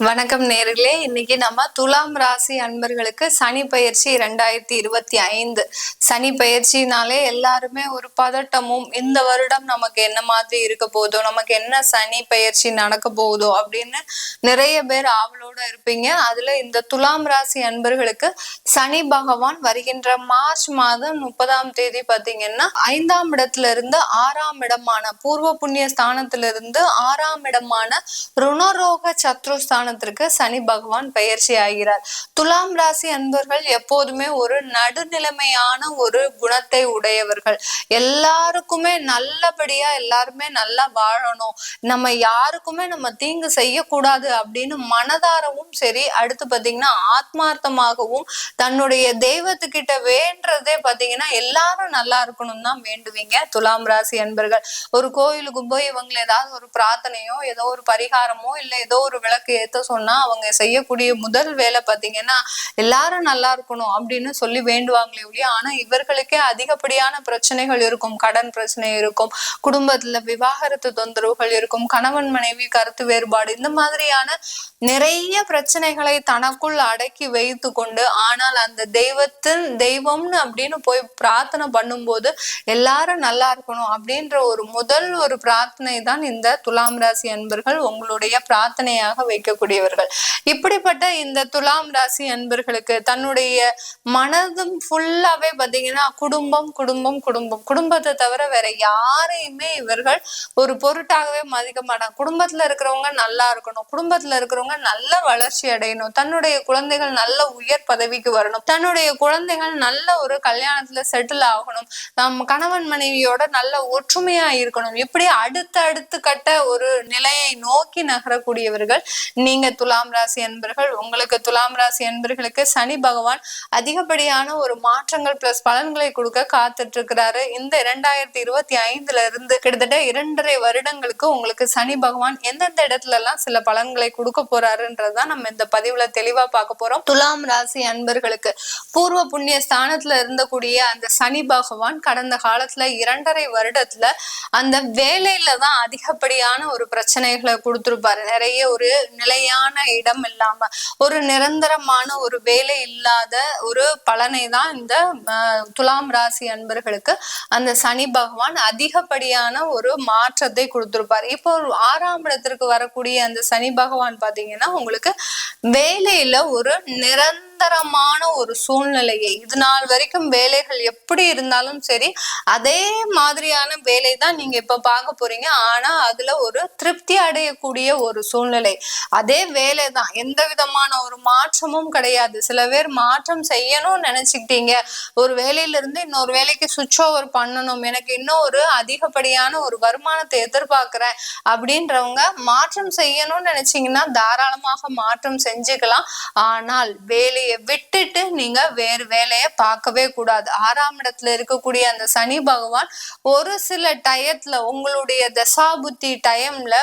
வணக்கம் நேர்களே. இன்னைக்கு நம்ம துலாம் ராசி அன்பர்களுக்கு சனி பயிற்சி ரெண்டாயிரத்தி இருபத்தி ஐந்து. சனி பயிற்சினாலே எல்லாருமே ஒரு பதட்டமும் இந்த வருடம் நமக்கு என்ன மாதிரி இருக்க போதோ நமக்கு என்ன சனி பயிற்சி நடக்க போகுதோ அப்படின்னு நிறைய பேர் ஆவலோட இருப்பீங்க. அதுல இந்த துலாம் ராசி அன்பர்களுக்கு சனி பகவான் வருகின்ற மார்ச் மாதம் முப்பதாம் தேதி பாத்தீங்கன்னா ஐந்தாம் இடத்துல இருந்து ஆறாம் இடமான பூர்வ புண்ணிய ஸ்தானத்துல இருந்து ஆறாம் இடமான ருணரோக சத்ருஸ்தான ஸ்தானத்திற்கு சனி பகவான் பயிற்சி ஆகிறார். துலாம் ராசி அன்பர்கள் எப்போதுமே ஒரு நடுநிலைமையான ஒரு குணத்தை உடையவர்கள். எல்லாருக்குமே நல்லபடியா எல்லாருமே நல்லா வாழணும். நம்ம யாருக்குமே நம்ம தீங்கு செய்யக்கூடாது அப்படின்னு மனதாரவும் சரி அடுத்து பாத்தீங்கன்னா ஆத்மார்த்தமாகவும் தன்னுடைய தெய்வத்துக்கிட்ட வேண்டதே பாத்தீங்கன்னா எல்லாரும் நல்லா இருக்கணும் தான் வேண்டுவீங்க. துலாம் ராசி அன்பர்கள் ஒரு கோயிலுக்கு போய் இவங்களை ஏதாவது ஒரு பிரார்த்தனையோ ஏதோ ஒரு பரிகாரமோ இல்ல ஏதோ ஒரு விளக்கு ஏத்த சொன்னா அவங்க செய்யக்கூடிய முதல் வேலை பாத்தீங்கன்னா எல்லாரும் நல்லா இருக்கணும் அப்படின்னு சொல்லி வேண்டுவாங்களே ஒழிய ஆனா இவர்களுக்கே அதிகப்படியான பிரச்சனைகள் இருக்கும். கடன் பிரச்சனை இருக்கும். குடும்பத்துல விவாகரத்து தொந்தரவுகள் இருக்கும். கணவன் மனைவி கருத்து வேறுபாடு இந்த மாதிரியான நிறைய பிரச்சனைகளை தனக்குள் அடக்கி வைத்து கொண்டு ஆனால் அந்த தெய்வத்தின் தெய்வம்னு அப்படின்னு போய் பிரார்த்தனை பண்ணும்போது எல்லாரும் நல்லா இருக்கணும் அப்படின்ற ஒரு முதல் ஒரு பிரார்த்தனை தான் இந்த துலாம் ராசி அன்பர்கள் உங்களுடைய பிரார்த்தனையாக வைக்கக்கூடிய இருக்கக்கூடியவர்கள். இப்படிப்பட்ட இந்த துலாம் ராசி அன்பர்களுக்கு தன்னுடைய மனதும் ஃபுல்லாவே பார்த்தீங்கன்னா குடும்பம் குடும்பம் குடும்பம். குடும்பத்தை தவிர வேற யாரையுமே இவர்கள் ஒரு பொருட்டாகவே மதிக்க மாட்டாங்க. குடும்பத்துல இருக்கிறவங்க நல்லா இருக்கணும். குடும்பத்துல இருக்கிறவங்க நல்ல வளர்ச்சி அடையணும். தன்னுடைய குழந்தைகள் நல்ல உயர் பதவிக்கு வரணும். தன்னுடைய குழந்தைகள் நல்ல ஒரு கல்யாணத்துல செட்டில் ஆகணும். நம்ம கணவன் மனைவியோட நல்ல ஒற்றுமையா இருக்கணும். இப்படி அடுத்த அடுத்து கட்ட ஒரு நிலையை நோக்கி நகரக்கூடியவர்கள் நீங்க துலாம் ராசி அன்பர்கள் உங்களுக்கு துலாம் ராசி அன்பர்களுக்கு சனி பகவான் அதிகப்படியான ஒரு மாற்றங்கள் பிளஸ் பலன்களை கொடுக்க காத்துட்டு இருக்கிறாரு இந்த இரண்டாயிரத்தி இருபத்தி ஐந்துல இருந்து கிட்டத்தட்ட இரண்டரை வருடங்களுக்கு உங்களுக்கு சனி பகவான் எந்தெந்த இடத்துல எல்லாம் சில பலன்களை கொடுக்க போறாருன்றதுதான் நம்ம இந்த பதிவுல தெளிவா பார்க்க போறோம். துலாம் ராசி அன்பர்களுக்கு பூர்வ புண்ணிய ஸ்தானத்துல இருந்தக்கூடிய அந்த சனி பகவான் கடந்த காலத்துல இரண்டரை வருடத்துல அந்த வேலையில தான் அதிகப்படியான ஒரு பிரச்சனைகளை கொடுத்துருப்பாரு. நிறைய ஒரு நிலையான இடம் இல்லாம ஒரு நிரந்தரமான ஒரு வேலை இல்லாத ஒரு பலனை தான் இந்த துலாம் ராசி அன்பர்களுக்கு அந்த சனி பகவான் அதிகப்படியான ஒரு மாற்றத்தை கொடுத்திருப்பார். இப்போ ஆறாம் இடத்திற்கு வரக்கூடிய அந்த சனி பகவான் பாத்தீங்கன்னா உங்களுக்கு வேலையில ஒரு நிரந்தர நிரந்தரமான ஒரு சூழ்நிலையை இது நாள் வரைக்கும் வேலைகள் எப்படி இருந்தாலும் சரி அதே மாதிரியான வேலை தான் நீங்க இப்ப பார்க்க போறீங்க. ஆனா அதுல ஒரு திருப்தி அடையக்கூடிய ஒரு சூழ்நிலை. அதே வேலை தான். எந்த விதமான ஒரு மாற்றமும் கிடையாது. சில பேர் மாற்றம் செய்யணும்னு நினைச்சுக்கிட்டீங்க. ஒரு வேலையில இருந்து இன்னொரு வேலைக்கு சுவிட்ச் ஓவர் பண்ணணும். எனக்கு இன்னும் ஒரு அதிகப்படியான ஒரு வருமானத்தை எதிர்பார்க்கிறேன் அப்படின்றவங்க மாற்றம் செய்யணும்னு நினைச்சீங்கன்னா தாராளமாக மாற்றம் செஞ்சுக்கலாம். ஆனால் வேலை விட்டுட்டு நீங்க வேறு வேலையை பார்க்கவே கூடாது. ஆறாம் இடத்துல இருக்கக்கூடிய அந்த சனி பகவான் ஒரு சில டயத்துல உங்களுடைய தசாபுத்தி டைம்ல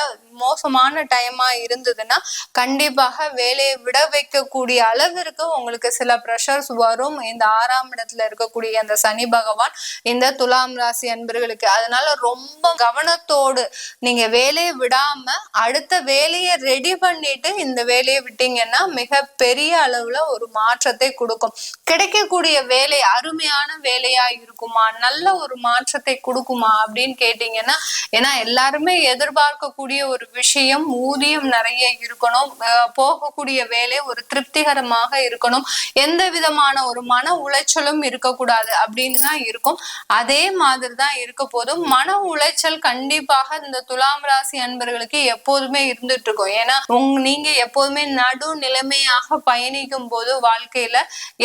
மோசமான டைமா இருந்ததுன்னா கண்டிப்பாக வேலையை விட வைக்கக்கூடிய அளவிற்கு உங்களுக்கு சில ப்ரெஷர்ஸ் வரும். இந்த ஆறாம் இடத்துல இருக்கக்கூடிய அந்த சனி பகவான் இந்த துலாம் ராசி அன்பர்களுக்கு. அதனால ரொம்ப கவனத்தோடு நீங்க வேலையை விடாம அடுத்த வேலையை ரெடி பண்ணிட்டு இந்த வேலையை விட்டீங்கன்னா மிக பெரிய அளவுல ஒரு மாற்றத்தை கொடுக்கும். கிடைக்கக்கூடிய வேலை அருமையான வேலையா இருக்குமா? நல்ல ஒரு மாற்றத்தை கொடுக்குமா அப்படின்னு கேட்டீங்கன்னா ஏன்னா எல்லாருமே எதிர்பார்க்கக்கூடிய ஒரு விஷயம் ஊதியம் நிறைய இருக்கணும். போகக்கூடிய வேலை ஒரு திருப்திகரமாக இருக்கணும். எந்த விதமான ஒரு மன உளைச்சலும் இருக்கக்கூடாது அப்படின்னு தான் இருக்கும். அதே மாதிரி தான் இருக்க போதும். மன உளைச்சல் கண்டிப்பாக இந்த துலாம் ராசி அன்பர்களுக்கு எப்போதுமே இருந்துட்டு இருக்கும். ஏன்னா உங் நீங்க எப்போதுமே நடு நிலைமையாக பயணிக்கும் போது வாழ்க்கையில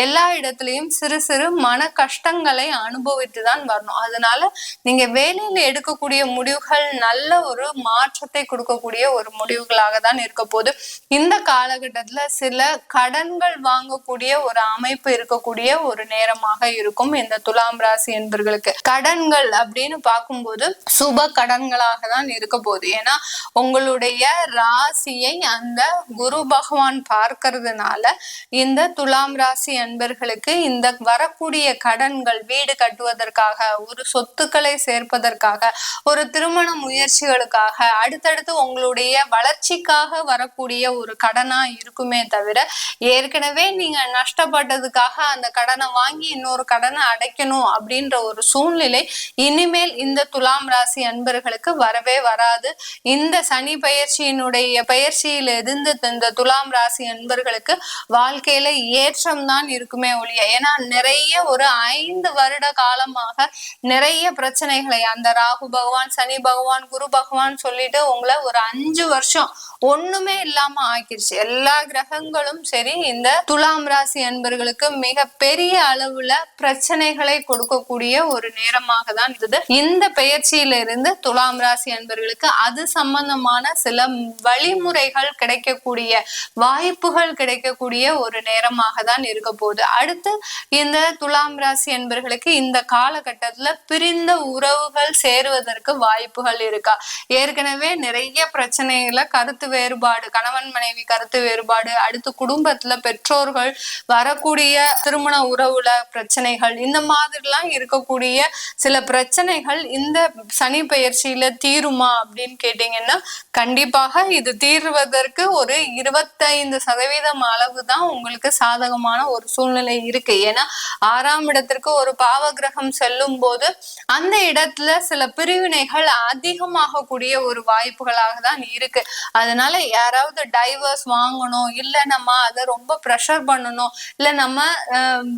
எல்லா இடத்துலயும் சிறு சிறு மன கஷ்டங்களை அனுபவித்து தான் வரணும். அதனால நீங்க வேலையில எடுக்கக்கூடிய முடிவுகள் நல்ல ஒரு மாற்றத்தை கொடுக்கக்கூடிய ஒரு முடிவுகளாக தான் இருக்க போது இந்த காலகட்டத்துல சில கடன்கள் வாங்கக்கூடிய ஒரு அமைப்பு இருக்கக்கூடிய ஒரு நேரமாக இருக்கும் இந்த துலாம் ராசி என்பர்களுக்கு. கடன்கள் அப்படின்னு பார்க்கும்போது சுப கடன்களாக தான் இருக்க போகுது. ஏன்னா உங்களுடைய ராசியை அந்த குரு பகவான் பார்க்கறதுனால இந்த துலாம் ராசி அன்பர்களுக்கு இந்த வரக்கூடிய கடன்கள் வீடு கட்டுவதற்காக ஒரு சொத்துக்களை சேர்ப்பதற்காக ஒரு திருமண முயற்சிகளுக்காக அடுத்தடுத்து உங்களுடைய வளர்ச்சிக்காக வரக்கூடிய ஒரு கடனா இருக்குமே தவிர ஏற்கனவே நீங்க நஷ்டப்பட்டதுக்காக அந்த கடனை வாங்கி இன்னொரு கடனை அடைக்கணும் அப்படின்ற ஒரு சூழ்நிலை இனிமேல் இந்த துலாம் ராசி அன்பர்களுக்கு வரவே வராது. இந்த சனி பயிற்சியினுடைய பயிற்சியில இருந்து இந்த துலாம் ராசி அன்பர்களுக்கு வாழ்க்கையில ஏற்றம் தான் இருக்குமே ஒழிய ஏன்னா நிறைய ஒரு ஐந்து வருட காலமாக நிறைய பிரச்சனைகளை அந்த ராகு பகவான் சனி பகவான் குரு பகவான் சொல்லிட்டு உங்களை ஒரு அஞ்சு வருஷம் ஒண்ணுமே இல்லாம ஆக்கிருச்சு. எல்லா கிரகங்களும் சரி இந்த துலாம் ராசி அன்பர்களுக்கு மிக பெரிய அளவுல பிரச்சனைகளை கொடுக்கக்கூடிய ஒரு நேரமாக தான் இருந்தது. இந்த பெயர்ச்சியில இருந்து துலாம் ராசி அன்பர்களுக்கு அது சம்பந்தமான சில வழிமுறைகள் கிடைக்கக்கூடிய வாய்ப்புகள் கிடைக்கக்கூடிய ஒரு நேரமாக தான் இருக்க போகுது. அடுத்து இந்த துலாம் ராசி அன்பர்களுக்கு இந்த காலகட்டத்துல பிரிந்த உறவுகள் சேருவதற்கு வாய்ப்புகள் இருக்கா? ஏற்கனவே நிறைய பிரச்சனைகளை கருத்து வேறுபாடு கணவன் மனைவி கருத்து வேறுபாடு அடுத்து குடும்பத்துல பெற்றோர்கள் வரக்கூடிய திருமண உறவுல பிரச்சனைகள் இந்த மாதிரிலாம் இருக்கக்கூடிய சில பிரச்சனைகள் இந்த சனி பயிற்சியில தீருமா அப்படின்னு கேட்டீங்கன்னா கண்டிப்பாக இது தீர்வதற்கு ஒரு இருபத்தைந்து சதவீதம் அளவு தான் உங்களுக்கு சாதகமான ஒரு சூழ்நிலை இருக்கு. ஏன்னா ஆறாம் இடத்திற்கு ஒரு பாவ கிரகம் செல்லும் போது அந்த இடத்துல சில பிரிவினைகள் அதிகமாகக்கூடிய ஒரு வாய்ப்புகளாக தான் இருக்கு. அதனால யாராவது டைவர்ஸ் வாங்கணும் இல்ல நம்ம அதை ரொம்ப ப்ரெஷர் பண்ணணும் இல்ல நம்ம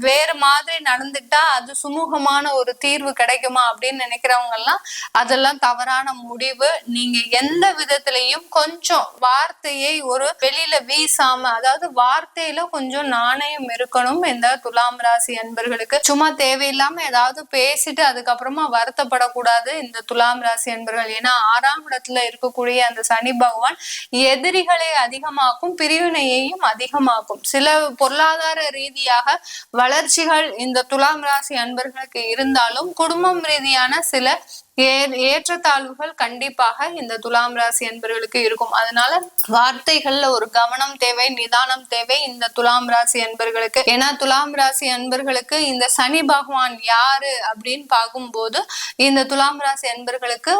வேற மாதிரி நடந்துட்டா அது சுமூகமான ஒரு தீர்வு கிடைக்குமா அப்படின்னு நினைக்கிறவங்க எல்லாம் அதெல்லாம் தவறான முடிவு. நீங்க எந்த விதத்திலையும் கொஞ்சம் வார்த்தையை ஒரு வெளியில வீசாம அதாவது வார்த்தையில கொஞ்சம் நாணயம் இருக்கணும். இந்த துலாம் ராசி அன்பர்களுக்கு சும்மா தேவையில்லாம ஏதாவது பேசிட்டு அதுக்கப்புறமா வருத்தப்படக்கூடாது இந்த துலாம் ராசி அன்பர்கள். ஏன்னா ஆறாம் இடத்துல இருக்கக்கூடிய அந்த சனி பகவான் எதிரிகளை அதிகமாக்கும் பிரிவினையையும் அதிகமாக்கும். சில பொருளாதார ரீதியாக வளர்ச்சிகள் இந்த துலாம் ராசி அன்பர்களுக்கு இருந்தாலும் குடும்பம் ரீதியான சில ஏற்றத்தாழ்வுகள் கண்டிப்பாக இந்த துலாம் ராசி என்பவர்களுக்கு இருக்கும். அதனால வார்த்தைகள்ல ஒரு கவனம் தேவை நிதானம் தேவை இந்த துலாம் ராசி என்பர்களுக்கு ஏன்னா துலாம் ராசி அன்பர்களுக்கு இந்த சனி பகவான் யாரு அப்படின்னு பார்க்கும்போது இந்த துலாம் ராசி அன்பர்களுக்கு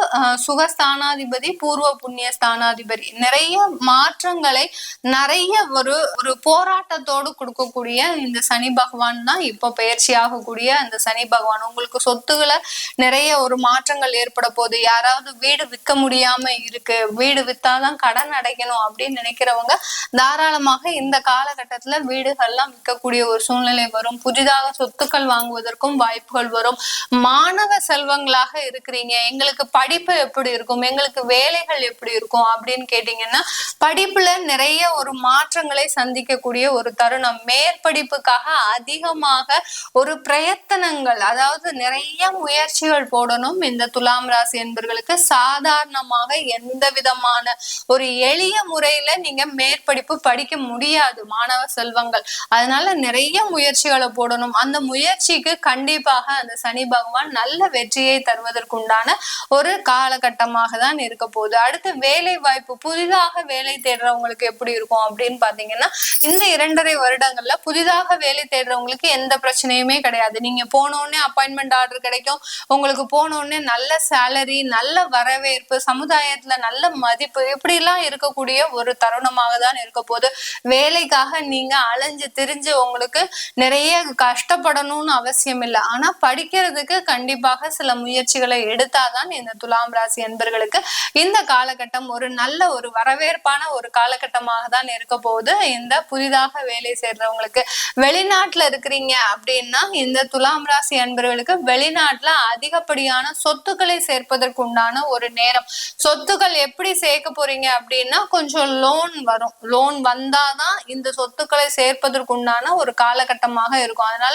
சுகஸ்தானாதிபதி பூர்வ புண்ணிய ஸ்தானாதிபதி நிறைய மாற்றங்களை நிறைய ஒரு ஒரு போராட்டத்தோடு கொடுக்கக்கூடிய இந்த சனி பகவான் தான் இப்போ பயிற்சி ஆகக்கூடிய அந்த சனி பகவான். உங்களுக்கு சொத்துக்களை நிறைய ஒரு மாற்றங்கள் ஏற்பட போகுது. யாராவது வீடு விற்க முடியாம இருக்கு. வீடு வித்தாதான் கடன் அடைக்கணும் அப்படின்னு நினைக்கிறவங்க தாராளமாக இந்த காலகட்டத்துல வீடுகள்லாம் விற்கக்கூடிய ஒரு சூழ்நிலை வரும். புதிதாக சொத்துக்கள் வாங்குவதற்கும் வாய்ப்புகள் வரும். மாணவ செல்வங்களாக இருக்கிறீங்க. எங்களுக்கு படிப்பு எப்படி இருக்கும்? எங்களுக்கு வேலைகள் எப்படி இருக்கும் அப்படின்னு கேட்டீங்கன்னா படிப்புல நிறைய ஒரு மாற்றங்களை சந்திக்கக்கூடிய ஒரு தருணம். மேற்படிப்புக்காக அதிகமாக ஒரு பிரயத்தனங்கள் அதாவது நிறைய முயற்சிகள் போடணும். இந்த துலாம் ராசி என்பர்களுக்கு சாதாரணமாக எந்த விதமான ஒரு எளிய முறையில நீங்க மேற்படிப்பு படிக்க முடியாது மாணவ செல்வங்கள். அதனால நிறைய முயற்சிகளை போடணும். அந்த முயற்சிக்கு கண்டிப்பாக அந்த சனி பகவான் நல்ல வெற்றியை தருவதற்குண்டான ஒரு காலகட்டமாக தான் இருக்க போகுது. அடுத்து வேலை வாய்ப்பு புதிதாக வேலை தேடுறவங்களுக்கு எப்படி இருக்கும் அப்படின்னு பாத்தீங்கன்னா இந்த இரண்டரை வருடங்கள்ல புதிதாக வேலை தேடுறவங்களுக்கு எந்த பிரச்சனையுமே கிடையாது. நீங்க போன உடனே அப்பாயின்மெண்ட் ஆர்டர் கிடைக்கும். உங்களுக்கு போன உடனே நல்ல சேலரி நல்ல வரவேற்பு சமுதாயத்துல நல்ல மதிப்பு இப்படி எல்லாம் இருக்கக்கூடிய ஒரு தருணமாக தான் இருக்க போகுது. வேலைக்காக நீங்க அலைஞ்சு திரிஞ்சு உங்களுக்கு நிறைய கஷ்டப்படணும்னு அவசியம் இல்லை. ஆனா படிக்கிறதுக்கு கண்டிப்பாக சில முயற்சிகளை எடுத்தாதான் இந்த துலாம் ராசி என்பர்களுக்கு இந்த காலகட்டம் ஒரு நல்ல ஒரு வரவேற்பான ஒரு காலகட்டமாக தான் இருக்க போகுது. இந்த புதிதாக வேலை சேர்றவங்களுக்கு வெளிநாட்டுல இருக்கிறீங்க அப்படின்னா இந்த துலாம் ராசி அன்பர்களுக்கு வெளிநாட்டுல அதிகப்படியான சொத்து சொத்துக்களை சேர்ப்பதற்கு உண்டான ஒரு நேரம். சொத்துக்கள் எப்படி சேர்க்க போறீங்க அப்படின்னா கொஞ்சம் லோன் வரும். லோன் வந்தாதான் இந்த சொத்துக்களை சேர்ப்பதற்கு உண்டான ஒரு காலகட்டமாக இருக்கும். அதனால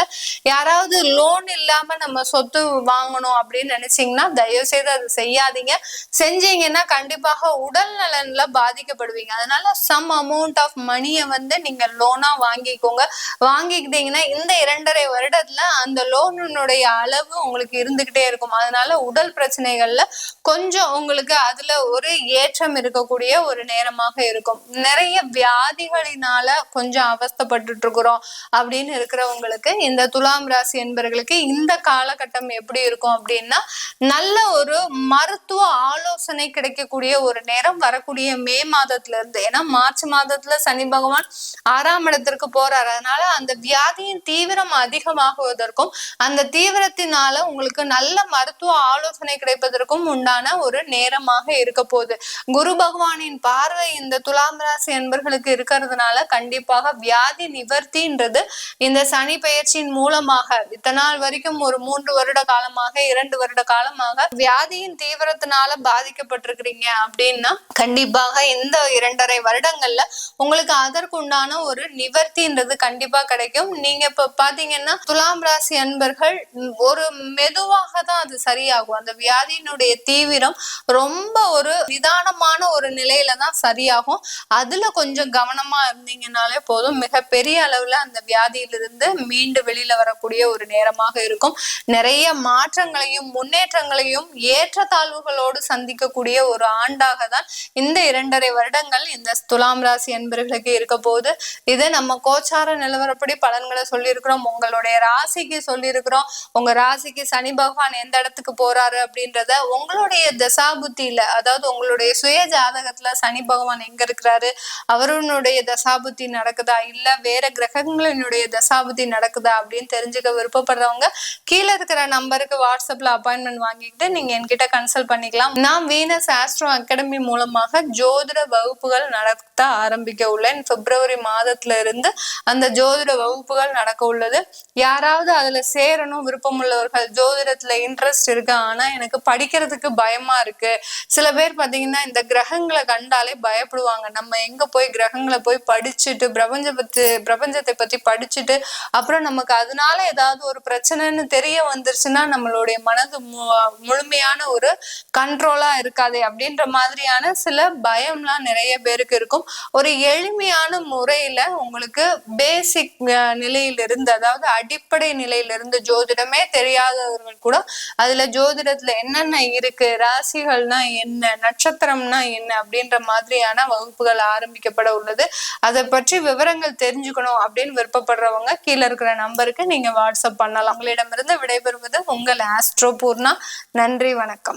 யாராவது லோன் இல்லாம நம்ம சொத்து வாங்கணும் அப்படின்னு நினைச்சீங்கன்னா தயவு செய்து அது செய்யாதீங்க. செஞ்சீங்கன்னா கண்டிப்பாக உடல் நலன்ல பாதிக்கப்படுவீங்க. அதனால சம் அமௌண்ட் ஆஃப் மணியை வந்து நீங்க லோனா வாங்கிக்கோங்க. வாங்கிக்கிட்டீங்கன்னா இந்த இரண்டரை வருடத்துல அந்த லோனுடைய அளவு உங்களுக்கு இருந்துகிட்டே இருக்கும். அதனால உடல் பிரச்சனைகள்ல கொஞ்சம் உங்களுக்கு அதுல ஒரு ஏற்றம் இருக்கக்கூடிய ஒரு நேரமாக இருக்கும். நிறைய வியாதிகளினால கொஞ்சம் அவஸ்தைப்பட்டுட்டு இருக்கிறோம் அப்படின்னு இருக்கிறவங்களுக்கு இந்த துலாம் ராசி என்பவர்களுக்கு இந்த காலகட்டம் எப்படி இருக்கும் அப்படின்னா நல்ல ஒரு மருத்துவ ஆலோசனை கிடைக்கக்கூடிய ஒரு நேரம் வரக்கூடிய மே மாதத்துல இருந்து. ஏன்னா மார்ச் மாதத்துல சனி பகவான் ஆறாம் இடத்திற்கு போறாரு. அதனால அந்த வியாதியின் தீவிரம் அதிகமாகுவதற்கும் அந்த தீவிரத்தினால உங்களுக்கு நல்ல மருத்துவ ஆலோசனை கிடைப்பதற்கும் உண்டான ஒரு நேரமாக இருக்க போகுது. குரு பகவானின் பார்வை இந்த துலாம் ராசி என்பர்களுக்கு இருக்கிறதுனால கண்டிப்பாக வியாதி நிவர்த்தின்றது இந்த சனி பெயர்ச்சியின் மூலமாக. இத்தனை நாள் வரைக்கும் ஒரு மூன்று வருட காலமாக இரண்டு வருட காலமாக வியாதியின் தீவிரத்தினால பாதிக்கப்பட்டிருக்கிறீங்க அப்படின்னா கண்டிப்பாக இந்த இரண்டரை வருடங்கள்ல உங்களுக்கு அதற்குண்டான ஒரு நிவர்த்தின்றது கண்டிப்பா கிடைக்கும். நீங்க இப்ப பாத்தீங்கன்னா துலாம் ராசி அன்பர்கள் ஒரு மெதுவாக தான் அது சரியாகும். அந்த வியாதியினுடைய தீவிரம் ரொம்ப ஒரு நிதானமான ஒரு நிலையில தான் சரியாகும். அதுல கொஞ்சம் கவனமா இருந்தீங்கனாலே போதும். மிகப்பெரிய அளவுல அந்த வியாதியிலிருந்து மீண்டு வெளியில வரக்கூடிய ஒரு நேரமாக இருக்கும். நிறைய மாற்றங்களையும் முன்னேற்றங்களையும் ஏற்றத்தாழ்வுகளோடு சந்திக்கக்கூடிய ஒரு ஆண்டாக தான் இந்த இரண்டரை வருடங்கள் இந்த துலாம் ராசி அன்பர்களுக்கு இருக்க போகுது. இது நம்ம கோச்சார நிலவரப்படி பலன்களை சொல்லியிருக்கிறோம். உங்களுடைய ராசிக்கு சொல்லியிருக்கிறோம். உங்க ராசிக்கு சனி பகவான் எந்த இடத்துக்கு போறாரு அப்படின்றத உங்களுடைய தசாபுத்தியில அதாவது உங்களுடைய சுய ஜாதகத்துல சனி பகவான் எங்க இருக்கிறாரு அவருடைய தசாபுத்தி நடக்குதா இல்ல வேற கிரகங்களினுடைய தசாபுத்தி நடக்குதா அப்படின்னு தெரிஞ்சுக்க விருப்பப்படுறவங்க கீழே இருக்கிற நம்பருக்கு வாட்ஸ்அப்ல அப்பாயின்மெண்ட் வாங்கிக்கிட்டு நீங்க என்கிட்ட கன்சல்ட் பண்ணிக்கலாம். நான் வீனஸ் ஆஸ்ட்ரோ அகாடமி மூலமாக ஜோதிட வகுப்புகள் நடத்த ஆரம்பிக்க உள்ளேன். பிப்ரவரி மாதத்துல இருந்து அந்த ஜோதிட வகுப்புகள் நடக்க உள்ளது. யாராவது அதுல சேரணும் விருப்பம் உள்ளவர்கள் ஜோதிடத்துல இன்ட்ரெஸ்ட் இருக்கா ஆனா எனக்கு படிக்கிறதுக்கு பயமா இருக்கு. சில பேர் பாத்தீங்கன்னா இந்த கிரகங்களை கண்டாலே பயப்படுவாங்க. நம்ம எங்க போய் கிரகங்களை போய் படிச்சுட்டு பிரபஞ்ச பத்தி பிரபஞ்சத்தை பத்தி படிச்சுட்டு அப்புறம் நமக்கு அதனால ஏதாவது ஒரு பிரச்சனைன்னு தெரிய வந்துருச்சுன்னா நம்மளுடைய மனது முழுமையான ஒரு கண்ட்ரோலா இருக்காது அப்படின்ற மாதிரியான சில பயம்லாம் நிறைய பேருக்கு இருக்கும். ஒரு எளிமையான முறையில உங்களுக்கு பேசிக் நிலையிலிருந்து அதாவது அடிப்படை நிலையிலிருந்து ஜோதிடமே தெரியாதவர்கள் கூட அதுல ஜோதிடத்துல என்னென்ன இருக்கு? ராசிகள்னா என்ன? நட்சத்திரம்னா என்ன? அப்படின்ற மாதிரியான வகுப்புகள் ஆரம்பிக்கப்பட உள்ளது. அதை பற்றி விவரங்கள் தெரிஞ்சுக்கணும் அப்படின்னு விருப்பப்படுறவங்க கீழே இருக்கிற நம்பருக்கு நீங்க வாட்ஸ்அப் பண்ணலாம். உங்களிடமிருந்து விடைபெறுவது உங்கள் ஆஸ்ட்ரோ பூர்ணா. நன்றி வணக்கம்.